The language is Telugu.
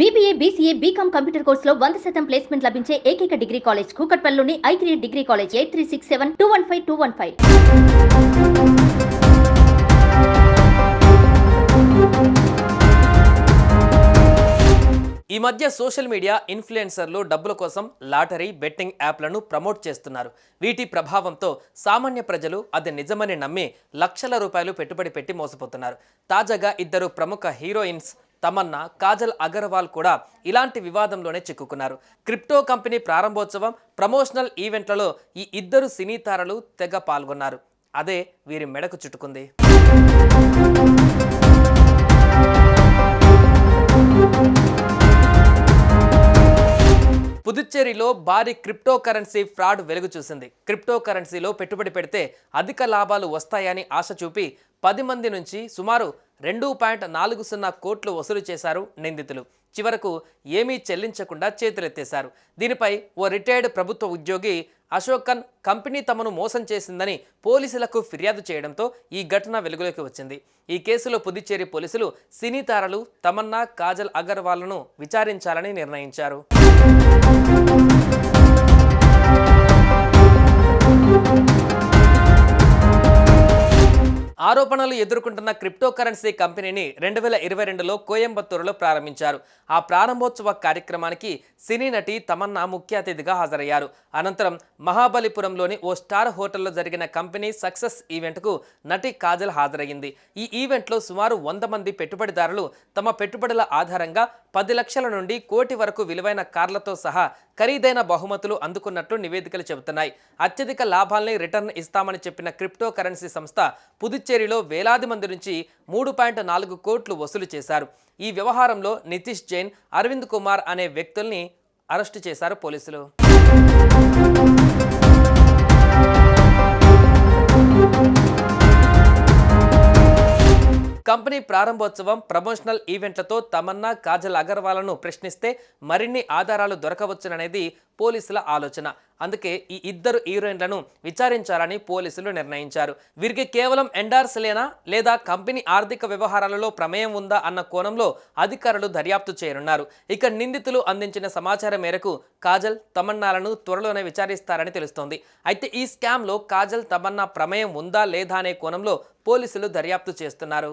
బీబీఏ బీసీఏ బీకామ్ కంప్యూటర్ కోర్సులో వంద శాతం ప్లేస్మెంట్ లభించే ఏకైక degree college కూకట్పల్లిలోని I three degree college eight three six seven two one five two one five. ఈ మధ్య సోషల్ మీడియా ఇన్ఫ్లుయెన్సర్లు డబ్బుల కోసం లాటరీ బెట్టింగ్ యాప్లను ప్రమోట్ చేస్తున్నారు. వీటి ప్రభావంతో సామాన్య ప్రజలు అది నిజమని నమ్మి లక్షల రూపాయలు పెట్టుబడి పెట్టి మోసపోతున్నారు. తాజాగా ఇద్దరు ప్రముఖ హీరోయిన్స్ తమన్నా కాజల్ అగర్వాల్ కూడా ఇలాంటి వివాదంలోనే చిక్కుకున్నారు. క్రిప్టో కంపెనీ ప్రారంభోత్సవం ప్రమోషనల్ ఈవెంట్లలో ఈ ఇద్దరు సినీ తారలు తెగ పాల్గొన్నారు. అదే వీరి మెడకు చుట్టుకుంది. పుదుచ్చేరిలో భారీ క్రిప్టో కరెన్సీ ఫ్రాడ్ వెలుగు చూసింది. క్రిప్టో కరెన్సీలో పెట్టుబడి పెడితే అధిక లాభాలు వస్తాయని ఆశ చూపి పది మంది నుంచి సుమారు రెండు పాయింట్ నాలుగు సున్నా కోట్లు వసూలు చేశారు నిందితులు. చివరకు ఏమీ చెల్లించకుండా చేతులెత్తేశారు. దీనిపై ఓ రిటైర్డ్ ప్రభుత్వ ఉద్యోగి అశోకన్ కంపెనీ తమను మోసం చేసిందని పోలీసులకు ఫిర్యాదు చేయడంతో ఈ ఘటన వెలుగులోకి వచ్చింది. ఈ కేసులో పుదుచ్చేరి పోలీసులు సినీ తారలు తమన్నా కాజల్ అగర్వాల్ను విచారించాలని నిర్ణయించారు. ఆరోపణలు ఎదుర్కొంటున్న క్రిప్టో కరెన్సీ కంపెనీని రెండు వేల ఇరవై రెండులో కోయంబత్తూరులో ప్రారంభించారు. ఆ ప్రారంభోత్సవ కార్యక్రమానికి సినీ నటి తమన్నా ముఖ్య అతిథిగా హాజరయ్యారు. అనంతరం మహాబలిపురంలోని ఓ స్టార్ హోటల్లో జరిగిన కంపెనీ సక్సెస్ ఈవెంట్కు నటి కాజల్ హాజరయ్యింది. ఈ ఈవెంట్లో సుమారు వంద మంది పెట్టుబడిదారులు తమ పెట్టుబడుల ఆధారంగా పది లక్షల నుండి కోటి వరకు విలువైన కార్లతో సహా ఖరీదైన బహుమతులు అందుకున్నట్లు నివేదికలు చెబుతున్నాయి. అత్యధిక లాభాల్ని రిటర్న్ ఇస్తామని చెప్పిన క్రిప్టో కరెన్సీ సంస్థ పుదుచ్చేరిలో వేలాది మంది నుంచి మూడు పాయింట్ నాలుగు కోట్లు వసూలు చేశారు. ఈ వ్యవహారంలో నితీష్ జైన్ అరవింద్ కుమార్ అనే వ్యక్తుల్ని అరెస్టు చేశారు పోలీసులు. కంపెనీ ప్రారంభోత్సవం ప్రమోషనల్ ఈవెంట్లతో తమన్నా కాజల్ అగర్వాలను ప్రశ్నిస్తే మరిన్ని ఆధారాలు దొరకవచ్చుననేది పోలీసుల ఆలోచన. అందుకే ఈ ఇద్దరు హీరోయిన్లను విచారించాలని పోలీసులు నిర్ణయించారు. వీరికి కేవలం ఎండార్స్లేనా లేదా కంపెనీ ఆర్థిక వ్యవహారాలలో ప్రమేయం ఉందా అన్న కోణంలో అధికారులు దర్యాప్తు చేయనున్నారు. ఇక నిందితులు అందించిన సమాచారం మేరకు కాజల్ తమన్నాలను త్వరలోనే విచారిస్తారని తెలుస్తోంది. అయితే ఈ స్కామ్లో కాజల్ తమన్నా ప్రమేయం ఉందా లేదా అనే కోణంలో పోలీసులు దర్యాప్తు చేస్తున్నారు.